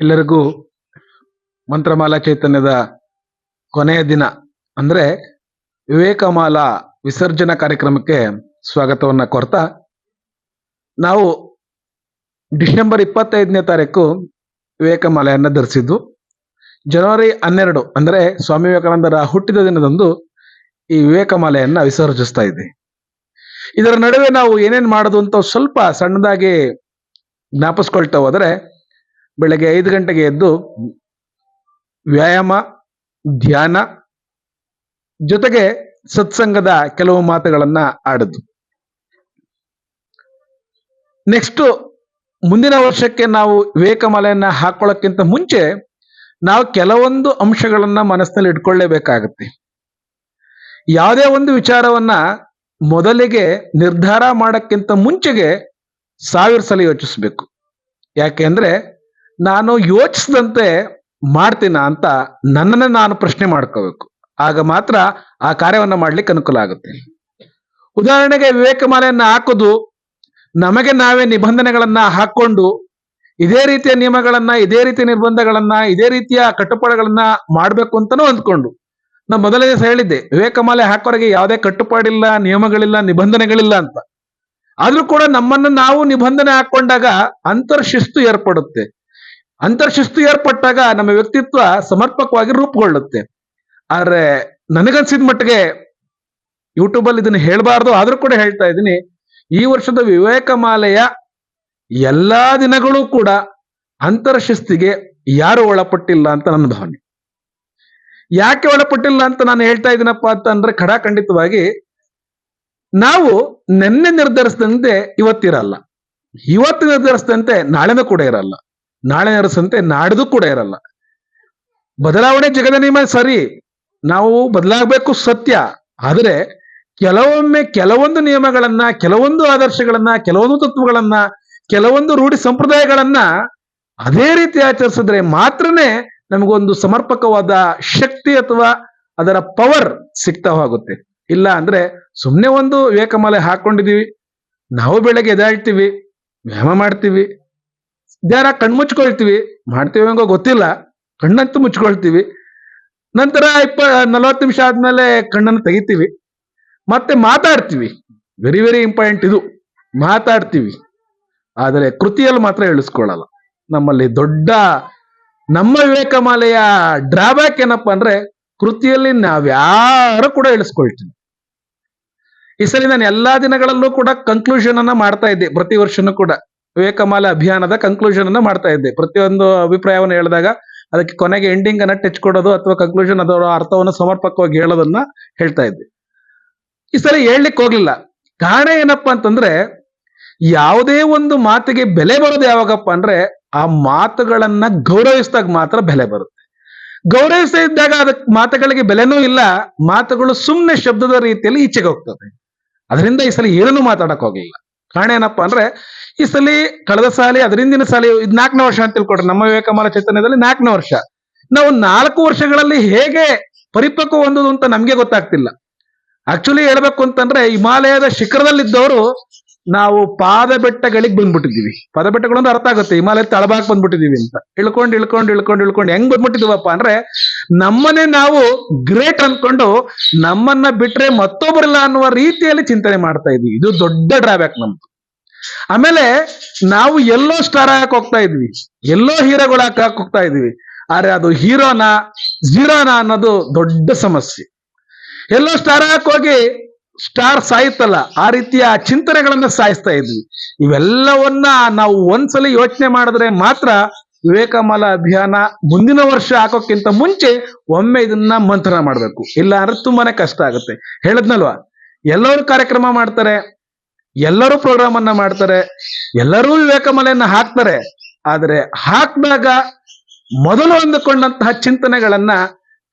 ಎಲ್ಲರಿಗೂ ಮಂತ್ರಮಾಲಾ ಚೈತನ್ಯದ ಕೊನೆಯ ದಿನ ಅಂದ್ರೆ ವಿವೇಕಮಾಲಾ ವಿಸರ್ಜನಾ ಕಾರ್ಯಕ್ರಮಕ್ಕೆ ಸ್ವಾಗತವನ್ನ ಕೋರ್ತಾ ನಾವು ಡಿಸೆಂಬರ್ ಇಪ್ಪತ್ತೈದನೇ ತಾರೀಕು ವಿವೇಕಮಾಲೆಯನ್ನು ಧರಿಸಿದ್ದು, ಜನವರಿ ಹನ್ನೆರಡು ಅಂದ್ರೆ ಸ್ವಾಮಿ ವಿವೇಕಾನಂದರ ಹುಟ್ಟಿದ ದಿನದಂದು ಈ ವಿವೇಕಮಾಲೆಯನ್ನ ವಿಸರ್ಜಿಸ್ತಾ ಇದ್ದೆ ಇದರ ನಡುವೆ ನಾವು ಏನೇನ್ ಮಾಡೋದು ಅಂತ ಸ್ವಲ್ಪ ಸಣ್ಣದಾಗಿ ಜ್ಞಾಪಿಸ್ಕೊಳ್ತಾ ಹೋದರೆ ಬೆಳಗ್ಗೆ ಐದು ಗಂಟೆಗೆ ಎದ್ದು ವ್ಯಾಯಾಮ, ಧ್ಯಾನ ಜೊತೆಗೆ ಸತ್ಸಂಗದ ಕೆಲವು ಮಾತುಗಳನ್ನ ಆಡದ್ದು ನೆಕ್ಸ್ಟ್ ಮುಂದಿನ ವರ್ಷಕ್ಕೆ ನಾವು ವಿವೇಕಮಾಲೆಯನ್ನ ಹಾಕೊಳ್ಳೋಕ್ಕಿಂತ ಮುಂಚೆ ನಾವು ಕೆಲವೊಂದು ಅಂಶಗಳನ್ನ ಮನಸ್ಸಿನಲ್ಲಿ ಇಟ್ಕೊಳ್ಳೇಬೇಕಾಗತ್ತೆ. ಯಾವುದೇ ಒಂದು ವಿಚಾರವನ್ನ ಮೊದಲಿಗೆ ನಿರ್ಧಾರ ಮಾಡಕ್ಕಿಂತ ಮುಂಚೆಗೆ ಸಾವಿರ ಸಲ ಯೋಚಿಸ್ಬೇಕು. ಯಾಕೆ ಅಂದ್ರೆ ನಾನು ಯೋಚಿಸಿದಂತೆ ಮಾಡ್ತೀನ ಅಂತ ನನ್ನನ್ನ ನಾನು ಪ್ರಶ್ನೆ ಮಾಡ್ಕೋಬೇಕು. ಆಗ ಮಾತ್ರ ಆ ಕಾರ್ಯವನ್ನ ಮಾಡ್ಲಿಕ್ಕೆ ಅನುಕೂಲ ಆಗುತ್ತೆ. ಉದಾಹರಣೆಗೆ ವಿವೇಕಮಾಲೆಯನ್ನ ಹಾಕೋದು, ನಮಗೆ ನಾವೇ ನಿಬಂಧನೆಗಳನ್ನ ಹಾಕೊಂಡು ಇದೇ ರೀತಿಯ ನಿಯಮಗಳನ್ನ, ಇದೇ ರೀತಿಯ ನಿರ್ಬಂಧಗಳನ್ನ, ಇದೇ ರೀತಿಯ ಕಟ್ಟುಪಾಡುಗಳನ್ನ ಮಾಡ್ಬೇಕು ಅಂತಾನೂ ಅಂದ್ಕೊಂಡು. ನಾ ಮೊದಲನೇ ದಿವಸ ಹೇಳಿದ್ದೆ, ವಿವೇಕಮಾಲೆ ಹಾಕೋರಿಗೆ ಯಾವುದೇ ಕಟ್ಟುಪಾಡಿಲ್ಲ, ನಿಯಮಗಳಿಲ್ಲ, ನಿಬಂಧನೆಗಳಿಲ್ಲ ಅಂತ. ಆದ್ರೂ ಕೂಡ ನಮ್ಮನ್ನ ನಾವು ನಿಬಂಧನೆ ಹಾಕೊಂಡಾಗ ಅಂತರ್ಶಿಸ್ತು ಏರ್ಪಡುತ್ತೆ. ಅಂತರ್ಶಿಸ್ತು ಏರ್ಪಟ್ಟಾಗ ನಮ್ಮ ವ್ಯಕ್ತಿತ್ವ ಸಮರ್ಪಕವಾಗಿ ರೂಪುಗೊಳ್ಳುತ್ತೆ. ಆದ್ರೆ ನನಗನ್ಸಿದ ಮಟ್ಟಿಗೆ ಯೂಟ್ಯೂಬ್ ಅಲ್ಲಿ ಇದನ್ನ ಹೇಳ್ಬಾರ್ದು, ಆದ್ರೂ ಕೂಡ ಹೇಳ್ತಾ ಇದ್ದೀನಿ. ಈ ವರ್ಷದ ವಿವೇಕಮಾಲೆಯ ಎಲ್ಲಾ ದಿನಗಳೂ ಕೂಡ ಅಂತರಶಿಸ್ತಿಗೆ ಯಾರು ಒಳಪಟ್ಟಿಲ್ಲ ಅಂತ ನನ್ನ ಭಾವನೆ. ಯಾಕೆ ಒಳಪಟ್ಟಿಲ್ಲ ಅಂತ ನಾನು ಹೇಳ್ತಾ ಇದ್ದೀನಪ್ಪ ಅಂತಂದ್ರೆ ಖಡಾಖಂಡಿತವಾಗಿ ನಾವು ನಿನ್ನೆ ನಿರ್ಧರಿಸಿದಂತೆ ಇವತ್ತಿರಲ್ಲ. ಇವತ್ತು ನಿರ್ಧರಿಸಿದಂತೆ ನಾಳೆನೂ ಕೂಡ ಇರಲ್ಲ. ನಾಳೆ ಅರಸಂತೆ ನಾಡ್ದು ಕೂಡ ಇರಲ್ಲ. ಬದಲಾವಣೆ ಜಗದ ನಿಯಮ ಸರಿ, ನಾವು ಬದಲಾಗಬೇಕು ಸತ್ಯ. ಆದರೆ ಕೆಲವೊಮ್ಮೆ ಕೆಲವೊಂದು ನಿಯಮಗಳನ್ನ, ಕೆಲವೊಂದು ಆದರ್ಶಗಳನ್ನ, ಕೆಲವೊಂದು ತತ್ವಗಳನ್ನ, ಕೆಲವೊಂದು ರೂಢಿ ಸಂಪ್ರದಾಯಗಳನ್ನ ಅದೇ ರೀತಿ ಆಚರಿಸಿದ್ರೆ ಮಾತ್ರನೇ ನಮಗೊಂದು ಸಮರ್ಪಕವಾದ ಶಕ್ತಿ ಅಥವಾ ಅದರ ಪವರ್ ಸಿಗ್ತಾ ಹೋಗುತ್ತೆ. ಇಲ್ಲ ಅಂದ್ರೆ ಸುಮ್ಮನೆ ಒಂದು ವೇಕಮಾಲೆ ಹಾಕೊಂಡಿದೀವಿ, ನಾವು ಬೆಳಗ್ಗೆ ಎದಾಳ್ತೀವಿ ವ್ಯಾಯಾಮ ಮಾಡ್ತೀವಿ ಧ್ಯಾನ ಕಣ್ಮುಚ್ಕೊಳ್ತೀವಿ ಮಾಡ್ತೀವಿ ಹೆಂಗೋ ಗೊತ್ತಿಲ್ಲ. ಕಣ್ಣಂತೂ ಮುಚ್ಕೊಳ್ತೀವಿ. ನಂತರ ಇಪ್ಪ, ನಲವತ್ತು ನಿಮಿಷ ಆದ್ಮೇಲೆ ಕಣ್ಣನ್ನು ತೆಗಿತೀವಿ. ಮತ್ತೆ ಮಾತಾಡ್ತೀವಿ. ವೆರಿ ವೆರಿ ಇಂಪಾರ್ಟೆಂಟ್ ಇದು. ಮಾತಾಡ್ತೀವಿ. ಆದರೆ ಕೃತಿಯಲ್ಲಿ ಮಾತ್ರ ಇಳಿಸ್ಕೊಳ್ಳಲ್ಲ ನಮ್ಮಲ್ಲಿ ದೊಡ್ಡ, ನಮ್ಮ ವಿವೇಕಮಾಲೆಯ ಡ್ರಾಬ್ಯಾಕ್ ಏನಪ್ಪಾ ಅಂದ್ರೆ ಕೃತಿಯಲ್ಲಿ ನಾವ್ಯಾರು ಕೂಡ ಇಳಿಸ್ಕೊಳ್ತೀವಿ ಈ ಸರಿ ನಾನು ಎಲ್ಲಾ ದಿನಗಳಲ್ಲೂ ಕೂಡ ಕನ್ಕ್ಲೂಷನ್ ಅನ್ನ ಮಾಡ್ತಾ ಇದ್ದೆ. ಪ್ರತಿ ವರ್ಷನೂ ಕೂಡ. ವಿವೇಕಮಾಲೆ ಅಭಿಯಾನದ ಕನ್ಕ್ಲೂಷನ್ ಅನ್ನ ಮಾಡ್ತಾ ಇದ್ದೆ. ಪ್ರತಿಯೊಂದು ಅಭಿಪ್ರಾಯವನ್ನು ಹೇಳಿದಾಗ ಅದಕ್ಕೆ ಕೊನೆಗೆ ಎಂಡಿಂಗ್ ಅನ್ನ ಟಚ್ ಕೊಡೋದು ಅಥವಾ ಕನ್ಕ್ಲೂಷನ್ ಅದರ ಅರ್ಥವನ್ನು ಸಮರ್ಪಕವಾಗಿ ಹೇಳೋದನ್ನ ಹೇಳ್ತಾ ಇದ್ದೆ. ಈ ಸಲ ಹೇಳಲಿಕ್ಕೆ ಹೋಗ್ಲಿಲ್ಲ. ಕಾರಣ ಏನಪ್ಪಾ ಅಂತಂದ್ರೆ ಯಾವುದೇ ಒಂದು ಮಾತಿಗೆ ಬೆಲೆ ಬರೋದು ಯಾವಾಗಪ್ಪ ಅಂದ್ರೆ ಆ ಮಾತುಗಳನ್ನ ಗೌರವಿಸಿದಾಗ ಮಾತ್ರ ಬೆಲೆ ಬರುತ್ತೆ. ಗೌರವಿಸದೇ ಇದ್ದಾಗ ಅದಕ್ಕೆ ಮಾತುಗಳಿಗೆ ಬೆಲೆನೂ ಇಲ್ಲ, ಮಾತುಗಳು ಸುಮ್ಮನೆ ಶಬ್ದದ ರೀತಿಯಲ್ಲಿ ಈಚೆಗೆ ಹೋಗ್ತದೆ. ಅದರಿಂದ ಈ ಸಲ ಏನನ್ನೂ ಮಾತಾಡಕ್ ಹೋಗ್ಲಿಲ್ಲ. ಕಾರಣ ಏನಪ್ಪಾ ಅಂದ್ರೆ ಈ ಸಲ ಕಳೆದ ಸಾಲಿ, ಅದರಿಂದಿನ ಸಾಲಿ ಇದು ನಾಲ್ಕನೇ ವರ್ಷ ಅಂತ ತಿಳ್ಕೊಡ್ರಿ ನಮ್ಮ ವಿವೇಕಮಾಲ ಚೈತನ್ಯದಲ್ಲಿ ನಾಲ್ಕನೇ ವರ್ಷ. ನಾವು ನಾಲ್ಕು ವರ್ಷಗಳಲ್ಲಿ ಹೇಗೆ ಪರಿಪಕ್ವ ಹೊಂದುದು ಅಂತ ನಮ್ಗೆ ಗೊತ್ತಾಗ್ತಿಲ್ಲ. ಆಕ್ಚುಲಿ ಹೇಳ್ಬೇಕು ಅಂತಂದ್ರೆ ಹಿಮಾಲಯದ ಶಿಖರದಲ್ಲಿದ್ದವರು ನಾವು ಪಾದ ಬೆಟ್ಟಗಳಿಗೆ ಬಂದ್ಬಿಟ್ಟಿದೀವಿ ಪಾದ ಬೆಟ್ಟಗಳು ಅಂದ್ರೆ ಅರ್ಥ ಆಗುತ್ತೆ. ಹಿಮಾಲಯ ತಳಭಾಗ ಬಂದ್ಬಿಟ್ಟಿದೀವಿ ಅಂತ. ಇಳ್ಕೊಂಡು ಇಳ್ಕೊಂಡು ಇಳ್ಕೊಂಡು ಇಳ್ಕೊಂಡು ಹೆಂಗ್ ಬಂದ್ಬಿಟ್ಟಿದೀವಪ್ಪ ಅಂದ್ರೆ ನಮ್ಮನ್ನೇ ನಾವು ಗ್ರೇಟ್ ಅನ್ಕೊಂಡು ನಮ್ಮನ್ನ ಬಿಟ್ರೆ ಮತ್ತೊಬ್ಬರಿಲ್ಲ ಅನ್ನುವ ರೀತಿಯಲ್ಲಿ ಚಿಂತನೆ ಮಾಡ್ತಾ ಇದೀವಿ. ಇದು ದೊಡ್ಡ ಡ್ರಾಬ್ಯಾಕ್ ನಮ್ದು. ಆಮೇಲೆ ನಾವು ಎಲ್ಲೋ ಸ್ಟಾರ್ ಹಾಕಕ್ ಹೋಗ್ತಾ ಇದ್ವಿ. ಎಲ್ಲೋ ಹೀರೋಗಳು ಹಾಕಕ್ ಹೋಗ್ತಾ ಇದ್ವಿ. ಆದ್ರೆ ಅದು ಹೀರೋನಾ, ಝೀರೋನಾ ಅನ್ನೋದು ದೊಡ್ಡ ಸಮಸ್ಯೆ. ಎಲ್ಲೋ ಸ್ಟಾರ್ ಹಾಕ್ ಹೋಗಿ ಸ್ಟಾರ್ ಸಾಯುತ್ತಲ್ಲ, ಆ ರೀತಿಯ ಚಿಂತನೆಗಳನ್ನ ಸಾಯಿಸ್ತಾ ಇದ್ವಿ. ಇವೆಲ್ಲವನ್ನ ನಾವು ಒಂದ್ಸಲಿ ಯೋಚನೆ ಮಾಡಿದ್ರೆ ಮಾತ್ರ ವಿವೇಕಮಾಲ ಅಭಿಯಾನ ಮುಂದಿನ ವರ್ಷ ಹಾಕೋಕ್ಕಿಂತ ಮುಂಚೆ ಒಮ್ಮೆ ಇದನ್ನ ಮಂಥನ ಮಾಡಬೇಕು. ಇಲ್ಲ ಅಂದ್ರೆ ತುಂಬಾನೇ ಕಷ್ಟ ಆಗುತ್ತೆ. ಹೇಳದ್ನಲ್ವಾ? ಎಲ್ಲರೂ ಕಾರ್ಯಕ್ರಮ ಮಾಡ್ತಾರೆ, ಎಲ್ಲರೂ ಪ್ರೋಗ್ರಾಮ್ ಅನ್ನ ಮಾಡ್ತಾರೆ, ಎಲ್ಲರೂ ವಿವೇಕಮಾಲೆಯನ್ನ ಹಾಕ್ತಾರೆ. ಆದರೆ ಹಾಕಿದಾಗ ಮೊದಲು ಅಂದುಕೊಂಡಂತಹ ಚಿಂತನೆಗಳನ್ನ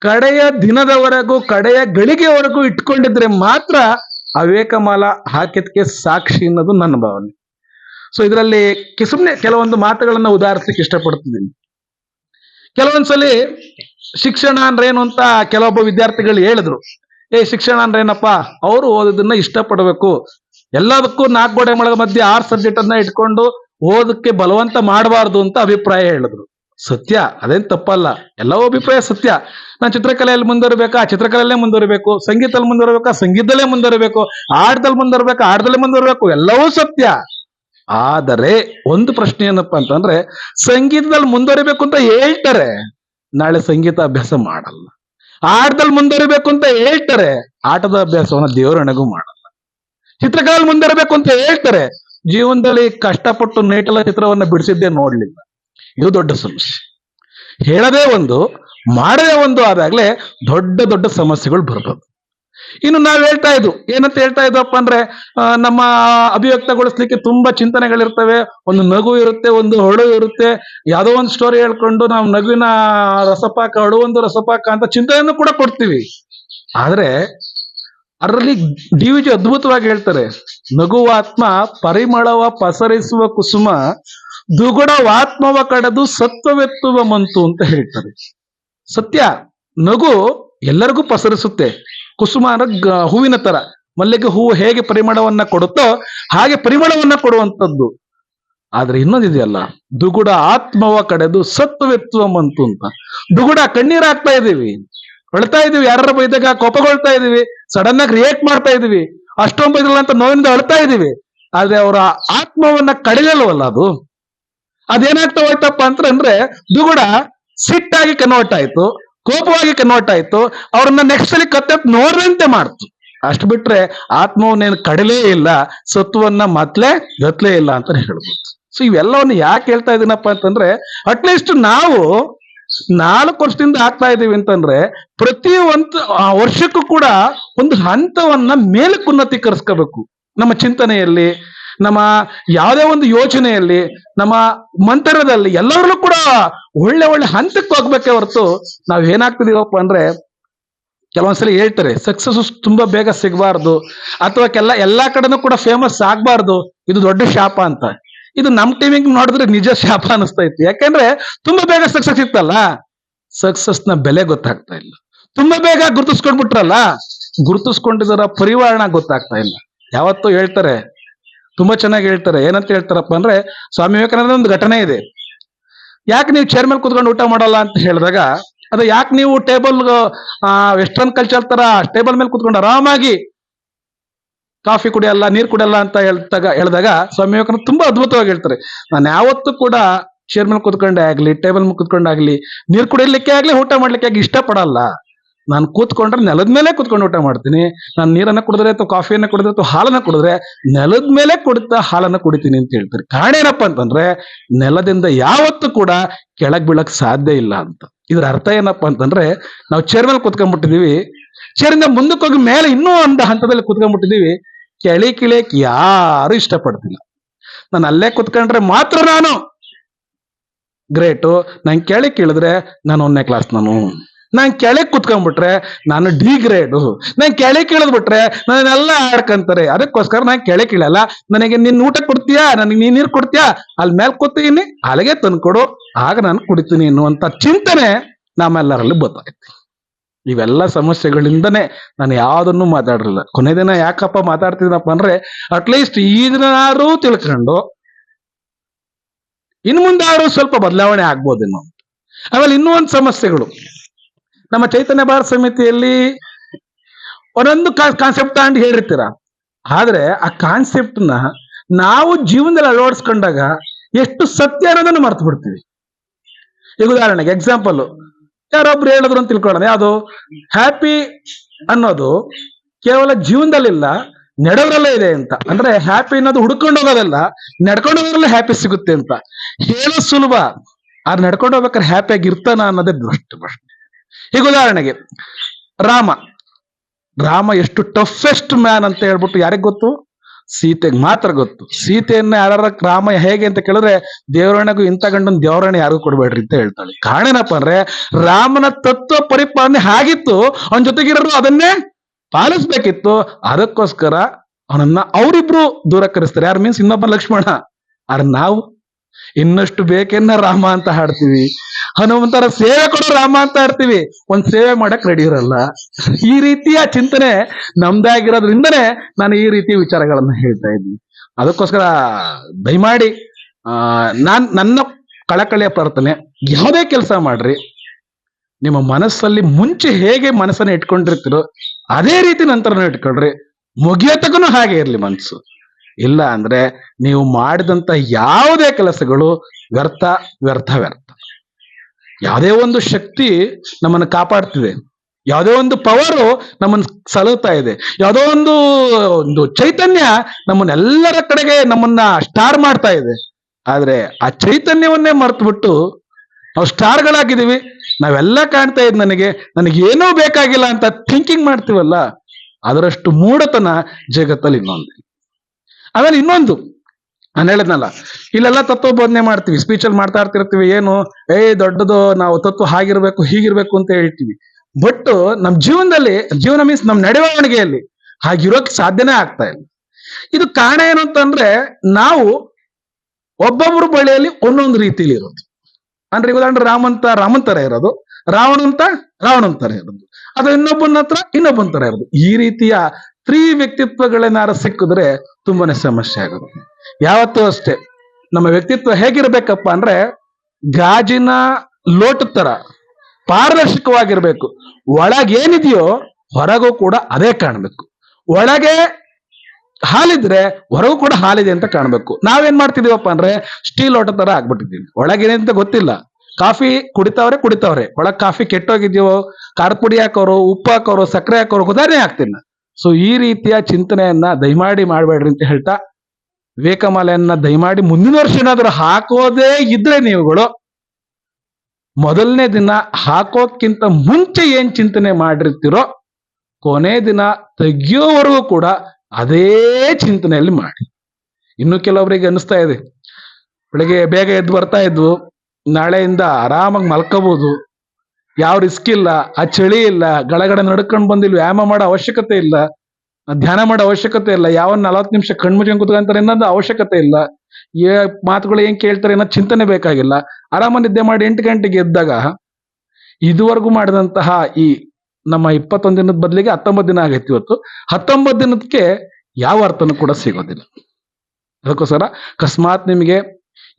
ಕಡೆಯ ದಿನದವರೆಗೂ, ಕಡೆಯ ಗಳಿಗೆವರೆಗೂ ಇಟ್ಕೊಂಡಿದ್ರೆ ಮಾತ್ರ ಆ ಹಾಕಿದ್ಕೆ ಸಾಕ್ಷಿ ಅನ್ನೋದು ನನ್ನ ಭಾವನೆ. ಸೊ ಇದರಲ್ಲಿ ಸುಮ್ಮನೆ ಕೆಲವೊಂದು ಮಾತುಗಳನ್ನ ಉದಾಹರಿಸಲಿಕ್ಕೆ ಇಷ್ಟಪಡ್ತಿದ್ದೀನಿ. ಕೆಲವೊಂದ್ಸಲಿ ಶಿಕ್ಷಣ ಅಂದ್ರೆ ಏನು ಅಂತ ಕೆಲವೊಬ್ಬ ವಿದ್ಯಾರ್ಥಿಗಳು ಹೇಳಿದ್ರು. ಏ, ಶಿಕ್ಷಣ ಅಂದ್ರೆ ಏನಪ್ಪ? ಅವರು ಓದೋದನ್ನ ಇಷ್ಟಪಡಬೇಕು. ಎಲ್ಲದಕ್ಕೂ ನಾಲ್ಕು ಗೋಡೆ ಮಳಗ ಮಧ್ಯೆ ಆರ್ ಸಬ್ಜೆಕ್ಟ್ ಅನ್ನ ಇಟ್ಕೊಂಡು ಓದಕ್ಕೆ ಬಲವಂತ ಮಾಡಬಾರ್ದು ಅಂತ ಅಭಿಪ್ರಾಯ ಹೇಳಿದ್ರು. ಸತ್ಯ, ಅದೇನ್ ತಪ್ಪಲ್ಲ. ಎಲ್ಲವೂ ಅಭಿಪ್ರಾಯ ಸತ್ಯ. ನಾನು ಚಿತ್ರಕಲೆಯಲ್ಲಿ ಮುಂದುವರಬೇಕಾ? ಚಿತ್ರಕಲೆಯಲ್ಲೇ ಮುಂದುವರಿಬೇಕು. ಸಂಗೀತದಲ್ಲಿ ಮುಂದುವರಬೇಕಾ? ಸಂಗೀತದಲ್ಲೇ ಮುಂದುವರಿಬೇಕು. ಆಟದಲ್ಲಿ ಮುಂದುವರಬೇಕಾ? ಆಟದಲ್ಲೇ ಮುಂದುವರಿಬೇಕು. ಎಲ್ಲವೂ ಸತ್ಯ. ಆದರೆ ಒಂದು ಪ್ರಶ್ನೆ ಏನಪ್ಪಾ ಅಂತಂದ್ರೆ, ಸಂಗೀತದಲ್ಲಿ ಮುಂದುವರಿಬೇಕು ಅಂತ ಹೇಳ್ತಾರೆ. ನಾಳೆ ಸಂಗೀತ ಅಭ್ಯಾಸ ಮಾಡಲ್ಲ. ಆಟದಲ್ಲಿ ಮುಂದುವರಿಬೇಕು ಅಂತ ಹೇಳ್ತಾರೆ. ಆಟದ ಅಭ್ಯಾಸವನ್ನ ದೇವರಣೆಗೂ ಮಾಡಲ್ಲ. ಚಿತ್ರಕಲೆಯಲ್ಲಿ ಮುಂದುವರಿಬೇಕು ಅಂತ ಹೇಳ್ತಾರೆ. ಜೀವನದಲ್ಲಿ ಕಷ್ಟಪಟ್ಟು ನೇಟಲ ಚಿತ್ರವನ್ನ ಬಿಡಿಸಿದ್ದೇ ನೋಡ್ಲಿಲ್ಲ. ಇದು ದೊಡ್ಡ ಸಮಸ್ಯೆ. ಹೇಳದೇ ಒಂದು, ಮಾಡದೇ ಒಂದು ಆದಾಗ್ಲೇ ದೊಡ್ಡ ದೊಡ್ಡ ಸಮಸ್ಯೆಗಳು ಬರ್ಬೋದು ಇನ್ನು ನಾವ್ ಹೇಳ್ತಾ ಇದ್ವು, ಏನಂತ ಹೇಳ್ತಾ ಇದ್ವಪ್ಪ ಅಂದ್ರೆ ನಮ್ಮ ಅಭಿವ್ಯಕ್ತಗೊಳಿಸ್ಲಿಕ್ಕೆ ತುಂಬಾ ಚಿಂತನೆಗಳಿರ್ತವೆ, ಒಂದು ನಗು ಇರುತ್ತೆ, ಒಂದು ಹೊಳು ಇರುತ್ತೆ, ಯಾವುದೋ ಒಂದು ಸ್ಟೋರಿ ಹೇಳ್ಕೊಂಡು ನಾವು ನಗುವಿನ ರಸಪಾಕ ಅಳುವೊಂದು ರಸಪಾಕ ಅಂತ ಚಿಂತನೆಯನ್ನು ಕೂಡ ಕೊಡ್ತೀವಿ. ಆದ್ರೆ, ಅದರಲ್ಲಿ ಡಿ ವಿಜಿ ಅದ್ಭುತವಾಗಿ ಹೇಳ್ತಾರೆ, ನಗುವಾತ್ಮ ಪರಿಮಳವ ಪಸರಿಸುವ ಕುಸುಮ ದುಗುಡವಾತ್ಮವ ಕಡದು ಸತ್ವವೆತ್ತುವ ಮಂತು ಅಂತ ಹೇಳ್ತಾರೆ ಸತ್ಯ, ನಗು ಎಲ್ಲರಿಗೂ ಪಸರಿಸುತ್ತೆ. ಕುಸುಮ ಅಂದ್ರೆ ಗ- ಹೂವಿನ ತರ. ಮಲ್ಲಿಗೆ ಹೂವು ಹೇಗೆ ಪರಿಮಳವನ್ನ ಕೊಡುತ್ತೋ ಹಾಗೆ ಪರಿಮಳವನ್ನ ಕೊಡುವಂಥದ್ದು. ಆದ್ರೆ ಇನ್ನೊಂದಿದೆಯಲ್ಲ ದುಗುಡ ಆತ್ಮವ ಕಡೆದು ಸತ್ವವೆತ್ತುವ ಮಂತು ಅಂತ. ದುಗುಡ ಕಣ್ಣೀರಾಗ್ತಾ ಇದ್ದೀವಿ. ಅಳ್ತಾ ಇದೀವಿ ಯಾರ ಬೈದಾಗ ಕೋಪಗೊಳ್ತಾ ಇದೀವಿ ಸಡನ್ ಆಗಿ ರಿಯಾಕ್ಟ್ ಮಾಡ್ತಾ ಇದೀವಿ ಅಷ್ಟೊಂದು ಬೈದಿಲ್ಲ ಅಂತ ನೋವಿನಿಂದ ಅಳ್ತಾ ಇದೀವಿ ಆದ್ರೆ ಅವರ ಆತ್ಮವನ್ನ ಕಡಿಯಲ್ವಲ್ಲ ಅದು? ಅದೇನಾಗ್ತಾ ಹೋಯ್ತಪ್ಪ ಅಂತಂದ್ರೆ ದುಗುಡ ಸಿಟ್ಟಾಗಿ ಕನ್ವರ್ಟ್ ಆಯ್ತು, ಕೋಪವಾಗಿ ಕನ್ವರ್ಟ್ ಆಯ್ತು, ಅವ್ರನ್ನ ನೆಕ್ಸ್ಟ್ ಅಲ್ಲಿ ಕತ್ತೆ ನೋಡ್ರಂತೆ ಮಾಡ್ತು. ಅಷ್ಟು ಬಿಟ್ರೆ ಆತ್ಮವನ್ನೇನು ಕಡಲೇ ಇಲ್ಲ ಸತ್ವವನ್ನ ಮತ್ಲೆ ಗತ್ಲೇ ಇಲ್ಲ ಅಂತ ಹೇಳ್ಬೋದು. ಸೊ ಇವೆಲ್ಲವನ್ನು ಯಾಕೆ ಹೇಳ್ತಾ ಇದೀನಪ್ಪ ಅಂತಂದ್ರೆ ಅಟ್ಲೀಸ್ಟ್ ನಾವು ನಾಲ್ಕು ವರ್ಷದಿಂದ ಆಗ್ತಾ ಇದೀವಿ ಅಂತಂದ್ರೆ, ಪ್ರತಿ ಒಂದು ವರ್ಷಕ್ಕೂ ಕೂಡ ಒಂದು ಹಂತವನ್ನ ಮೇಲಕ್ಕೆ ಉನ್ನತೀಕರಿಸ್ಕೋಬೇಕು ನಮ್ಮ ಚಿಂತನೆಯಲ್ಲಿ ನಮ್ಮ ಯಾವುದೇ ಒಂದು ಯೋಚನೆಯಲ್ಲಿ, ನಮ್ಮ ಮಂತರದಲ್ಲಿ ಎಲ್ಲರಲ್ಲೂ ಕೂಡ ಒಳ್ಳೆ ಒಳ್ಳೆ ಹಂತಕ್ಕೆ ಹೋಗ್ಬೇಕೆ ಹೊರತು ನಾವ್ ಏನಾಗ್ತಿದೀವಪ್ಪ ಅಂದ್ರೆ ಕೆಲವೊಂದ್ಸಲ ಹೇಳ್ತಾರೆ ಸಕ್ಸಸ್ ತುಂಬಾ ಬೇಗ ಸಿಗಬಾರ್ದು, ಅಥವಾ ಕೆಲ ಎಲ್ಲಾ ಕಡೆನೂ ಕೂಡ ಫೇಮಸ್ ಆಗ್ಬಾರ್ದು, ಇದು ದೊಡ್ಡ ಶಾಪ ಅಂತ. ಇದು ನಮ್ ಟೀಮಿಗೆ ನೋಡಿದ್ರೆ ನಿಜ ಶಾಪ ಅನಿಸ್ತಾ ಇತ್ತು ಯಾಕಂದ್ರೆ ತುಂಬಾ ಬೇಗ ಸಕ್ಸಸ್ ಇತ್ತಲ್ಲ ಸಕ್ಸಸ್ನ ಬೆಲೆ ಗೊತ್ತಾಗ್ತಾ ಇಲ್ಲ. ತುಂಬಾ ಬೇಗ ಗುರುತಿಸ್ಕೊಂಡ್ಬಿಟ್ರಲ್ಲ ಗುರುತಿಸ್ಕೊಂಡಿದ್ದರ ಪರಿವಾರಣ ಗೊತ್ತಾಗ್ತಾ ಇಲ್ಲ. ಯಾವತ್ತೂ ಹೇಳ್ತಾರೆ ತುಂಬಾ ಚೆನ್ನಾಗಿ ಹೇಳ್ತಾರೆ. ಏನಂತ ಹೇಳ್ತಾರಪ್ಪ ಅಂದ್ರೆ, ಸ್ವಾಮಿ ವಿವೇಕಾನಂದ ಒಂದು ಘಟನೆ ಇದೆ. ಯಾಕೆ ನೀವು ಚೇರ್ ಮೇಲೆ ಕುತ್ಕೊಂಡು ಊಟ ಮಾಡಲ್ಲ ಅಂತ ಹೇಳಿದಾಗ, ಅದು ಯಾಕೆ ನೀವು ಟೇಬಲ್ ವೆಸ್ಟರ್ನ್ ಕಲ್ಚರ್ ತರ ಟೇಬಲ್ ಮೇಲೆ ಕುತ್ಕೊಂಡು ಆರಾಮಾಗಿ ಕಾಫಿ ಕುಡಿಯಲ್ಲ, ನೀರ್ ಕುಡಿಯಲ್ಲ ಅಂತ ಹೇಳ್ದಾಗ ಹೇಳಿದಾಗ ಸ್ವಾಮಿ ವಿವೇಕಾನಂದ ತುಂಬಾ ಅದ್ಭುತವಾಗಿ ಹೇಳ್ತಾರೆ. ನಾನು ಯಾವತ್ತೂ ಕೂಡ ಚೇರ್ ಮೇಲೆ ಕುತ್ಕೊಂಡೇ ಆಗ್ಲಿ ಟೇಬಲ್ ಮೇಲೆ ಕುತ್ಕೊಂಡಾಗ್ಲಿ ನೀರ್ ಕುಡಿಯಲಿಕ್ಕೆ ಆಗ್ಲಿ, ಊಟ ಮಾಡ್ಲಿಕ್ಕೆ ಆಗ್ಲಿ ಇಷ್ಟಪಡಲ್ಲ. ನಾನು ಕೂತ್ಕೊಂಡ್ರೆ ನೆಲದ ಮೇಲೆ ಕೂತ್ಕೊಂಡು ಊಟ ಮಾಡ್ತೀನಿ. ನಾನು ನೀರನ್ನ ಕುಡಿದ್ರೆ ಅಥವಾ ಕಾಫಿಯನ್ನ ಕುಡಿದ್ರೆ ಅಥವಾ ಹಾಲನ್ನ ಕುಡಿದ್ರೆ ನೆಲದ ಮೇಲೆ ಕುಡಿತಾ ಹಾಲನ್ನ ಕುಡಿತೀನಿ ಅಂತ ಹೇಳ್ತಾರೆ. ಕಾರಣ ಏನಪ್ಪ ಅಂತಂದ್ರೆ ನೆಲದಿಂದ ಯಾವತ್ತೂ ಕೂಡ ಕೆಳಗ್ ಬೀಳಕ್ ಸಾಧ್ಯ ಇಲ್ಲ ಅಂತ. ಇದ್ರ ಅರ್ಥ ಏನಪ್ಪ ಅಂತಂದ್ರೆ ನಾವು ಚೇರ್ ಮೇಲೆ ಕುತ್ಕೊಂಡ್ಬಿಟ್ಟಿದೀವಿ. ಚೇರಿಂದ ಮುಂದಕ್ಕೆ ಹೋಗಿ ಮೇಲೆ ಇನ್ನೂ ಒಂದು ಹಂತದಲ್ಲಿ ಕುತ್ಕೊಂಡ್ಬಿಟ್ಟಿದೀವಿ. ಕೆಳಿ ಕಿಳಿಯಕ್ ಯಾರು ಇಷ್ಟಪಡ್ತಿಲ್ಲ. ನಾನು ಅಲ್ಲೇ ಕುತ್ಕೊಂಡ್ರೆ ಮಾತ್ರ ನಾನು. ಗ್ರೇಟು. ನಂಗೆ ಕೆಳಗೆ ಕೇಳಿದ್ರೆ ನಾನು ಒಂದನೇ ಕ್ಲಾಸ್ ನಾನು. ನಾನ್ ಕೆಳಗೆ ಕುತ್ಕೊಂಡ್ಬಿಟ್ರೆ ನಾನು ಡಿ ಗ್ರೇಡು ನಾನ್ ಕೆಳಗೆ ಕೇಳಿದ್ಬಿಟ್ರೆ ನನ್ನೆಲ್ಲ ಆಡ್ಕಂತಾರೆ. ಅದಕ್ಕೋಸ್ಕರ ನಾನ್ ಕೆಳಗೆ ಕೀಳಲ್ಲ. ನನಗೆ ನಿನ್ ಊಟ ಕೊಡ್ತೀಯಾ? ನನಗೆ ನೀನ್ ನೀರು ಕೊಡ್ತೀಯಾ? ಅಲ್ಲಿ ಮೇಲೆ ಕೂತೀನಿ ಅಲ್ಲಿಗೆ ತಂದ್ಕೊಡು. ಆಗ ನಾನು ಕುಡಿತೀನಿ ಅನ್ನುವಂತ ಚಿಂತನೆ ನಮ್ಮೆಲ್ಲರಲ್ಲಿ ಗೊತ್ತಾಯ್ತು ಇವೆಲ್ಲ ಸಮಸ್ಯೆಗಳಿಂದನೇ ನಾನು ಯಾವ್ದನ್ನು ಮಾತಾಡಿರಲಿಲ್ಲ ಕೊನೆ ದಿನ ಯಾಕಪ್ಪ ಮಾತಾಡ್ತಿದ್ದಪ್ಪ ಅಂದ್ರೆ ಅಟ್ಲೀಸ್ಟ್ ಈ ದಿನಾರು ತಿಳ್ಕೊಂಡು, ಇನ್ ಮುಂದಾದ್ರೂ ಸ್ವಲ್ಪ ಬದಲಾವಣೆ ಆಗ್ಬೋದೇನೋ. ಆಮೇಲೆ ಇನ್ನೂ ಒಂದು ಸಮಸ್ಯೆಗಳು. ನಮ್ಮ ಚೈತನ್ಯ ಭಾರತ ಸಮಿತಿಯಲ್ಲಿ ಒಂದೊಂದು ಕಾನ್ಸೆಪ್ಟ್ ಅಂಡ್ ಹೇಳಿರ್ತೀರ? ಆದ್ರೆ ಆ ಕಾನ್ಸೆಪ್ಟ್ನ ನಾವು ಜೀವನದಲ್ಲಿ ಅಳವಡಿಸ್ಕೊಂಡಾಗ ಎಷ್ಟು ಸತ್ಯ ಅನ್ನೋದನ್ನು ಮರೆತು ಬಿಡ್ತೀವಿ. ಈಗ ಉದಾಹರಣೆಗೆ ಎಕ್ಸಾಂಪಲ್ ಯಾರೊಬ್ರು ಹೇಳಿದ್ರು ಅಂತ ತಿಳ್ಕೊಳ್ಳೋಣ. ಯಾವುದು? ಹ್ಯಾಪಿ ಅನ್ನೋದು ಕೇವಲ ಜೀವನದಲ್ಲಿಲ್ಲ, ನಡೆದ್ರಲ್ಲೇ ಇದೆ ಅಂತ. ಅಂದ್ರೆ ಹ್ಯಾಪಿ ಅನ್ನೋದು ಹುಡ್ಕೊಂಡು ಹೋಗೋದಲ್ಲ, ನಡ್ಕೊಂಡು ಹೋಗೋದ್ರಲ್ಲೇ ಹ್ಯಾಪಿ ಸಿಗುತ್ತೆ ಅಂತ. ಹೇಳೋ ಸುಲಭ. ಆದ್ರೆ ನಡ್ಕೊಂಡು ಹೋಗ್ಬೇಕಾದ್ರೆ ಹ್ಯಾಪಿ ಆಗಿ ಇರ್ತಾನ ಅನ್ನೋದೇ ಪ್ರಶ್ನೆ. ಈಗ ಉದಾಹರಣೆಗೆ, ರಾಮ. ರಾಮ ಎಷ್ಟು ಟಫೆಸ್ಟ್ ಮ್ಯಾನ್ ಅಂತ ಹೇಳ್ಬಿಟ್ಟು ಯಾರಿಗ್ ಗೊತ್ತು? ಸೀತೆಗೆ ಮಾತ್ರ ಗೊತ್ತು. ಸೀತೆಯನ್ನ ಯಾರ ರಾಮ ಹೇಗೆ ಅಂತ ಕೇಳಿದ್ರೆ ದೇವರಣೆಗೂ ಇಂಥ ಗಂಡನ್ ದೇವರಣ್ಣ ಯಾರಿಗೂ ಕೊಡ್ಬೇಡ್ರಿ ಅಂತ ಹೇಳ್ತಾಳೆ. ಕಾರಣ ಏನಪ್ಪ ಅಂದ್ರೆ, ರಾಮನ ತತ್ವ ಪರಿಪಾಲನೆ ಹಾಗಿತ್ತು ಅವನ ಜೊತೆಗಿರೋರು ಅದನ್ನೇ ಪಾಲಿಸ್ಬೇಕಿತ್ತು. ಅದಕ್ಕೋಸ್ಕರ ಅವನನ್ನ ಅವರಿಬ್ರು ದೂರ ಕರೆಸ್ತಾರೆ. ಯಾರು ಮೀನ್ಸ್ ಇನ್ನೊಬ್ಬ ಲಕ್ಷ್ಮಣ. ಆದ್ರೆ ನಾವು ಇನ್ನಷ್ಟು ಬೇಕೆನ್ನ ರಾಮ ಅಂತ ಹಾಡ್ತೀವಿ. ಹನುಮಂತರ ಸೇವೆ ಕೊಡು ರಾಮ ಅಂತ ಇರ್ತೀವಿ. ಒಂದ್ ಸೇವೆ ಮಾಡಕ್ ರೆಡಿ ಇರಲ್ಲ. ಈ ರೀತಿಯ ಚಿಂತನೆ ನಮ್ದಾಗಿರೋದ್ರಿಂದನೇ ನಾನು ಈ ರೀತಿ ವಿಚಾರಗಳನ್ನ ಹೇಳ್ತಾ ಇದ್ದೀನಿ. ಅದಕ್ಕೋಸ್ಕರ ದಯಮಾಡಿ, ಆ, ನಾನ್ ನನ್ನ ಕಳಕಳಿಯ ಪ್ರಾರ್ಥನೆ, ಯಾವುದೇ ಕೆಲಸ ಮಾಡ್ರಿ. ನಿಮ್ಮ ಮನಸ್ಸಲ್ಲಿ ಮುಂಚೆ ಹೇಗೆ ಮನಸ್ಸನ್ನ ಇಟ್ಕೊಂಡಿರ್ತೀರೋ ಅದೇ ರೀತಿ ನಂತರನೂ ಇಟ್ಕೊಳ್ರಿ. ಮುಗಿಯತಕ್ಕೂ ಹಾಗೆ ಇರ್ಲಿ ಮನಸ್ಸು ಇಲ್ಲ ಅಂದ್ರೆ ನೀವು ಮಾಡಿದಂತ ಯಾವುದೇ ಕೆಲಸಗಳು ವ್ಯರ್ಥ ವ್ಯರ್ಥ ವ್ಯರ್ಥ ಯಾವುದೇ ಒಂದು ಶಕ್ತಿ ನಮ್ಮನ್ನು ಕಾಪಾಡ್ತಿದೆ. ಯಾವುದೇ ಒಂದು ಪವರು ನಮ್ಮನ್ನು ಸಲುತ್ತಾ ಇದೆ. ಯಾವುದೋ ಒಂದು ಒಂದು ಚೈತನ್ಯ ನಮ್ಮನ್ನೆಲ್ಲರ ಕಡೆಗೆ ನಮ್ಮನ್ನ ಸ್ಟಾರ್ ಮಾಡ್ತಾ ಇದೆ. ಆದ್ರೆ ಆ ಚೈತನ್ಯವನ್ನೇ ಮರೆತುಬಿಟ್ಟು ನಾವು ಸ್ಟಾರ್ಗಳಾಗಿದ್ದೀವಿ ನಾವೆಲ್ಲ ಕಾಣ್ತಾ ಇದ್ ನನಗೆ ನನಗೆ ಏನೂ ಬೇಕಾಗಿಲ್ಲ ಅಂತ ಥಿಂಕಿಂಗ್ ಮಾಡ್ತೀವಲ್ಲ, ಅದರಷ್ಟು ಮೂಢತನ ಜಗತ್ತಲ್ಲಿ ಇನ್ನೊಂದು. ಆಮೇಲೆ ಇನ್ನೊಂದು. ನಾನು ಹೇಳಿದ್ನಲ್ಲ. ಇಲ್ಲೆಲ್ಲ ತತ್ವ ಬೋಧನೆ ಮಾಡ್ತೀವಿ ಸ್ಪೀಚಲ್ಲಿ ಮಾಡ್ತಾ ಇರ್ತಿರ್ತೀವಿ, ಏನು, ಏ, ದೊಡ್ಡದು, ನಾವು ತತ್ವ ಹಾಗಿರ್ಬೇಕು, ಹೀಗಿರ್ಬೇಕು ಅಂತ ಹೇಳ್ತೀವಿ. ಬಟ್, ನಮ್ ಜೀವನದಲ್ಲಿ, ಜೀವನ ಮೀನ್ಸ್ ನಮ್ ನಡವಣಿಗೆಯಲ್ಲಿ ಹಾಗಿರೋಕ್ ಸಾಧ್ಯನೇ ಆಗ್ತಾ ಇಲ್ಲ. ಇದು ಕಾರಣ ಏನು ಅಂತಂದ್ರೆ, ನಾವು ಒಬ್ಬೊಬ್ಬರ ಬಳಿಯಲ್ಲಿ ಒಂದೊಂದು ರೀತಿಲಿ ಇರೋದು. ಅಂದ್ರೆ ಉದಾಹರಣೆ ರಾಮಂತ ರಾಮನ್ ಇರೋದು ರಾವಣಂತ ರಾವಣನ್ ತರ ಇರೋದು. ಅದು ಇನ್ನೊಬ್ಬನ ಹತ್ರ ಇನ್ನೊಬ್ಬನ ತರ ಇರೋದು. ಈ ರೀತಿಯ ತ್ರೀ ವ್ಯಕ್ತಿತ್ವಗಳೇನಾರ ಸಿಕ್ಕಿದ್ರೆ ತುಂಬಾನೇ ಸಮಸ್ಯೆ ಆಗುತ್ತೆ. ಯಾವತ್ತೂ ಅಷ್ಟೇ. ನಮ್ಮ ವ್ಯಕ್ತಿತ್ವ ಹೇಗಿರ್ಬೇಕಪ್ಪ ಅಂದ್ರೆ ಗಾಜಿನ ಲೋಟದ ತರ ಪಾರದರ್ಶಕವಾಗಿರ್ಬೇಕು. ಒಳಗೇನಿದೆಯೋ ಹೊರಗೂ ಕೂಡ ಅದೇ ಕಾಣಬೇಕು. ಒಳಗೆ ಹಾಲಿದ್ರೆ ಹೊರಗೂ ಕೂಡ ಹಾಲಿದೆ ಅಂತ ಕಾಣಬೇಕು. ನಾವೇನ್ ಮಾಡ್ತಿದೀವಪ್ಪ ಅಂದ್ರೆ ಸ್ಟೀಲ್ ಲೋಟ ತರ ಆಗ್ಬಿಟ್ಟಿದ್ದೀವಿ. ಒಳಗೇನೆ ಅಂತ ಗೊತ್ತಿಲ್ಲ. ಕಾಫಿ ಕುಡಿತಾವ್ರೆ ಕುಡಿತಾವ್ರೆ. ಒಳಗೆ ಕಾಫಿ ಕೆಟ್ಟೋಗಿದ್ಯೋ, ಖಾರದ ಪುಡಿ ಹಾಕೋರು, ಉಪ್ಪು ಹಾಕೋರು, ಸಕ್ಕರೆ ಹಾಕೋರು, ಉದಾಹರಣೆ ಆಗ್ತಿಲ್ಲ. ಸೊ ಈ ರೀತಿಯ ಚಿಂತನೆಯನ್ನ ದಯಮಾಡಿ ಮಾಡಬೇಡ್ರಿ ಅಂತ ಹೇಳ್ತಾ ವಿವೇಕಮಾಲೆಯನ್ನ ದಯಮಾಡಿ ಮುಂದಿನ ವರ್ಷ ಏನಾದರೂ ಹಾಕೋದೇ ಇದ್ರೆ ನೀವುಗಳು. ಮೊದಲನೇ ದಿನ ಹಾಕೋಕ್ಕಿಂತ ಮುಂಚೆ ಏನ್ ಚಿಂತನೆ ಮಾಡಿರ್ತೀರೋ, ಕೊನೆ ದಿನ ತೆಗಿಯೋವರೆಗೂ ಕೂಡ ಅದೇ ಚಿಂತನೆಯಲ್ಲಿ ಮಾಡಿ. ಇನ್ನು ಕೆಲವರಿಗೆ ಅನಿಸ್ತಾ ಇದೆ. ಬೆಳಿಗ್ಗೆ ಬೇಗ ಎದ್ದು ಬರ್ತಾ ಇದ್ವು. ನಾಳೆಯಿಂದ ಆರಾಮಾಗಿ ಮಲ್ಕೋಬಹುದು ಯಾವ ರಿಸ್ಕ್ ಇಲ್ಲ, ಆ ಚಳಿ ಇಲ್ಲ ಗಳಗಡೆ ನಡ್ಕೊಂಡು ಬಂದಿಲ್ಲ ವ್ಯಾಯಾಮ ಮಾಡೋ ಅವಶ್ಯಕತೆ ಇಲ್ಲ. ಧ್ಯಾನ ಮಾಡೋ ಅವಶ್ಯಕತೆ ಇಲ್ಲ. ಯಾವ ನಲವತ್ತು ನಿಮಿಷ ಕಣ್ಮುಚ್ಕೊಂಡು ಕುತ್ಕೊಂತಾರೆ ಅನ್ನೋದು ಅವಶ್ಯಕತೆ ಇಲ್ಲ. ಏ ಮಾತುಗಳು ಏನ್ ಕೇಳ್ತಾರೆ ಅನ್ನೋ ಚಿಂತನೆ ಬೇಕಾಗಿಲ್ಲ. ಆರಾಮ ನಿದ್ದೆ ಮಾಡಿ ಎಂಟು ಗಂಟೆಗೆ ಎದ್ದಾಗ ಇದುವರೆಗೂ ಮಾಡಿದಂತಹ ಈ ನಮ್ಮ ಇಪ್ಪತ್ತೊಂದು ದಿನದ ಬದಲಿಗೆ ಹತ್ತೊಂಬತ್ತು ದಿನ ಆಗೈತಿ ಇವತ್ತು. ಹತ್ತೊಂಬತ್ತು ದಿನಕ್ಕೆ ಯಾವ ಅರ್ಥನೂ ಕೂಡ ಸಿಗೋದಿಲ್ಲ. ಅದಕ್ಕೋಸ್ಕರ ಅಕಸ್ಮಾತ್ ನಿಮಗೆ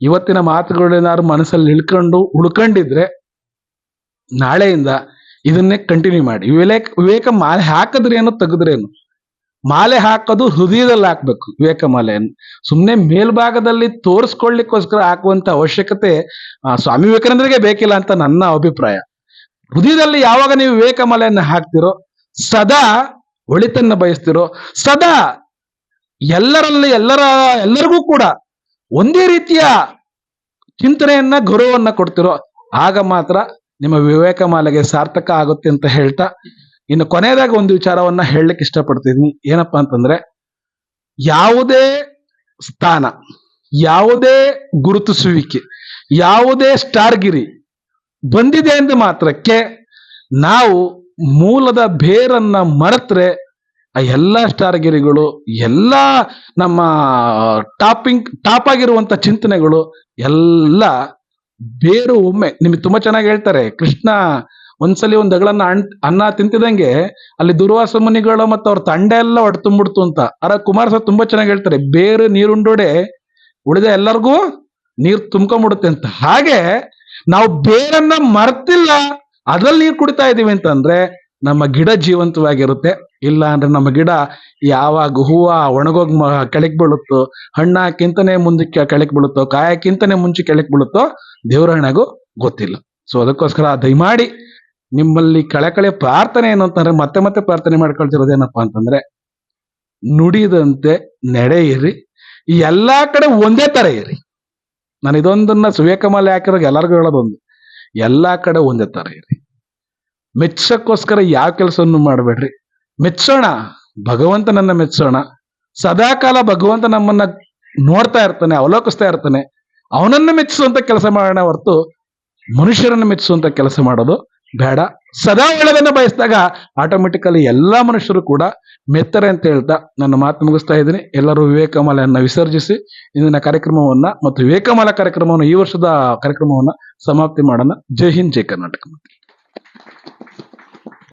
ಇವತ್ತಿನ ಮಾತುಗಳೇನಾದ್ರು ಮನಸ್ಸಲ್ಲಿ ಇಳ್ಕೊಂಡು ಉಳ್ಕೊಂಡಿದ್ರೆ ನಾಳೆಯಿಂದ ಇದನ್ನೇ ಕಂಟಿನ್ಯೂ ಮಾಡಿ. ವಿವೇಕ ವಿವೇಕ ಮಾಲೆ ಹಾಕಿದ್ರೇನು, ತೆಗೆದ್ರೇನು? ಮಾಲೆ ಹಾಕೋದು ಹೃದಯದಲ್ಲಿ ಹಾಕ್ಬೇಕು. ವಿವೇಕ ಮಾಲೆಯನ್ನು ಸುಮ್ಮನೆ ಮೇಲ್ಭಾಗದಲ್ಲಿ ತೋರಿಸ್ಕೊಳ್ಳಿಕ್ಕೋಸ್ಕರ ಹಾಕುವಂತ ಅವಶ್ಯಕತೆ ಸ್ವಾಮಿ ವಿವೇಕಾನಂದರಿಗೆ ಬೇಕಿಲ್ಲ ಅಂತ ನನ್ನ ಅಭಿಪ್ರಾಯ. ಹೃದಯದಲ್ಲಿ ಯಾವಾಗ ನೀವು ವಿವೇಕ ಮಾಲೆಯನ್ನು ಹಾಕ್ತಿರೋ, ಸದಾ ಒಳಿತನ್ನ ಬಯಸ್ತಿರೋ, ಸದಾ ಎಲ್ಲರಲ್ಲಿ ಎಲ್ಲರ, ಎಲ್ಲರಿಗೂ ಕೂಡ ಒಂದೇ ರೀತಿಯ ಚಿಂತನೆಯನ್ನ, ಗೌರವವನ್ನ ಕೊಡ್ತಿರೋ, ಆಗ ಮಾತ್ರ ನಿಮ್ಮ ವಿವೇಕ ಮಾಲೆಗೆ ಸಾರ್ಥಕ ಆಗುತ್ತೆ ಅಂತ ಹೇಳ್ತಾ ಇನ್ನು ಕೊನೆಯದಾಗ ಒಂದು ವಿಚಾರವನ್ನ ಹೇಳಲಿಕ್ಕೆ ಇಷ್ಟಪಡ್ತೀನಿ ಏನಪ್ಪಾ ಅಂತಂದ್ರೆ, ಯಾವುದೇ ಸ್ಥಾನ, ಯಾವುದೇ ಗುರುತಿಸುವಿಕೆ, ಯಾವುದೇ ಸ್ಟಾರ್ಗಿರಿ ಬಂದಿದೆ ಎಂದು ಮಾತ್ರಕ್ಕೆ ನಾವು ಮೂಲದ ಬೇರನ್ನ ಮರೆತ್ರೆ ಆ ಎಲ್ಲ ಸ್ಟಾರ್ಗಿರಿಗಳು, ಎಲ್ಲ ನಮ್ಮ ಟಾಪಿಂಗ್, ಟಾಪ್ ಆಗಿರುವಂತ ಚಿಂತನೆಗಳು ಎಲ್ಲ ಬೇರು ಒಮ್ಮೆ, ನಿಮಗೆ ತುಂಬಾ ಚೆನ್ನಾಗಿ ಹೇಳ್ತಾರೆ, ಕೃಷ್ಣ ಒಂದ್ಸಲಿ ಒಂದ್ ದಗಳನ್ನ ಅನ್ನ ತಿಂತಿದಂಗೆ ಅಲ್ಲಿ ದುರ್ವಾಸ ಮುನಿಗಳು ಮತ್ತು ಅವ್ರ ತಂಡ ಎಲ್ಲ ಒಟ್ಟು ತುಂಬಿಡ್ತು ಅಂತ ಅರ ಕುಮಾರಸ್ವಾಮಿ ತುಂಬಾ ಚೆನ್ನಾಗಿ ಹೇಳ್ತಾರೆ, ಬೇರೆ ನೀರುಂಡೋಡೆ ಉಳಿದ ಎಲ್ಲರಿಗೂ ನೀರ್ ತುಂಬ್ಕೊಂಡ್ಬಿಡುತ್ತೆ ಅಂತ. ಹಾಗೆ ನಾವು ಬೇರನ್ನ ಮರ್ತಿಲ್ಲ ಅದ್ರಲ್ಲಿ ನೀರ್ ಕುಡಿತಾ ಇದೀವಿ ಅಂತಂದ್ರೆ ನಮ್ಮ ಗಿಡ ಜೀವಂತವಾಗಿರುತ್ತೆ. ಇಲ್ಲ ಅಂದ್ರೆ ನಮ್ಮ ಗಿಡ ಯಾವಾಗ ಹೂವ ಒಣಗೋಗ್ ಕೆಳಕ್ ಬೀಳುತ್ತೋ ಹಣ್ಣಾಕಿಂತನೆ ಮುಂದಕ್ಕೆ ಕೆಳಕ್ ಬೀಳುತ್ತೋ ಕಾಯಕ್ಕಿಂತನೆ ಮುಂಚೆ ಕೆಳಕ್ ಬೀಳುತ್ತೋ ದೇವರಣ್ಣಗೂ ಗೊತ್ತಿಲ್ಲ. ಸೊ ಅದಕ್ಕೋಸ್ಕರ ದಯಮಾಡಿ ನಿಮ್ಮಲ್ಲಿ ಕಳಕಳೆ ಪ್ರಾರ್ಥನೆ ಏನು ಅಂತಂದ್ರೆ ಮತ್ತೆ ಮತ್ತೆ ಪ್ರಾರ್ಥನೆ ಮಾಡ್ಕೊಳ್ತಿರೋದೇನಪ್ಪಾ ಅಂತಂದ್ರೆ, ನುಡಿದಂತೆ ನಡೆಯಿರಿ, ಈ ಎಲ್ಲಾ ಕಡೆ ಒಂದೇ ತರ ಇರಿ. ನಾನು ಇದೊಂದನ್ನ ಸುವೇಕಮಾಲೆ ಹಾಕಿರೋ ಎಲ್ಲರಿಗೂ ಹೇಳೋದೊಂದು, ಎಲ್ಲಾ ಕಡೆ ಒಂದೇ ತರ ಇರಿ. ಮೆಚ್ಚಕ್ಕೋಸ್ಕರ ಯಾವ ಕೆಲಸವನ್ನು ಮಾಡಬೇಡ್ರಿ? ಮೆಚ್ಚೋಣ ಭಗವಂತನನ್ನ ಮೆಚ್ಚೋಣ ಸದಾಕಾಲ ಭಗವಂತ ನಮ್ಮನ್ನ ನೋಡ್ತಾ ಇರ್ತಾನೆ, ಅವಲೋಕಿಸ್ತಾ ಇರ್ತಾನೆ. ಅವನನ್ನ ಮೆಚ್ಚಿಸುವಂತ ಕೆಲಸ ಮಾಡೋಣ ಹೊರತು ಮನುಷ್ಯರನ್ನ ಮೆಚ್ಚಿಸುವಂತ ಕೆಲಸ ಮಾಡೋದು ಬೇಡ. ಸದಾ ಒಳ್ಳೆಯದನ್ನು ಬಯಸಿದಾಗ ಆಟೋಮೆಟಿಕಲಿ ಎಲ್ಲ ಮನುಷ್ಯರು ಕೂಡ ಮೆತ್ತರೆ ಅಂತ ಹೇಳ್ತಾ ನನ್ನ ಮಾತು ಮುಗಿಸ್ತಾ ಇದ್ದೀನಿ. ಎಲ್ಲರೂ ವಿವೇಕಮಾಲೆಯನ್ನ ವಿಸರ್ಜಿಸಿ, ಇಂದಿನ ಕಾರ್ಯಕ್ರಮವನ್ನ ಮತ್ತು ವಿವೇಕಮಾಲ ಕಾರ್ಯಕ್ರಮವನ್ನು ಈ ವರ್ಷದ ಕಾರ್ಯಕ್ರಮವನ್ನ ಸಮಾಪ್ತಿ ಮಾಡೋಣ. ಜೈ ಹಿಂದ್, ಜೈ ಕರ್ನಾಟಕ